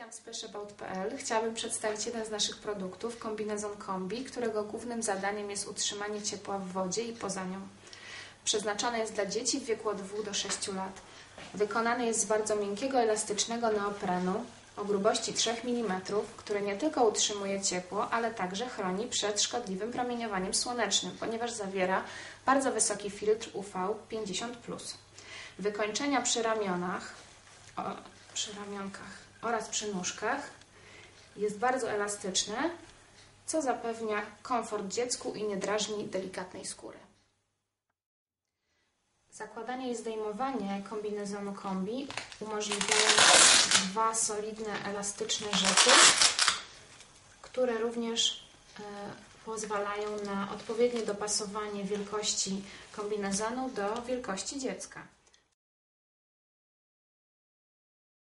Witam w splashabout.pl. Chciałabym przedstawić jeden z naszych produktów, kombinezon kombi, którego głównym zadaniem jest utrzymanie ciepła w wodzie i poza nią. Przeznaczony jest dla dzieci w wieku od 2 do 6 lat. Wykonany jest z bardzo miękkiego, elastycznego neoprenu o grubości 3 mm, który nie tylko utrzymuje ciepło, ale także chroni przed szkodliwym promieniowaniem słonecznym, ponieważ zawiera bardzo wysoki filtr UV 50+. Wykończenia przy ramionach, o, przy ramionkach oraz przy nóżkach jest bardzo elastyczne, co zapewnia komfort dziecku i nie drażni delikatnej skóry. Zakładanie i zdejmowanie kombinezonu kombi umożliwiają dwa solidne, elastyczne rzeczy, które również e, pozwalają na odpowiednie dopasowanie wielkości kombinezonu do wielkości dziecka.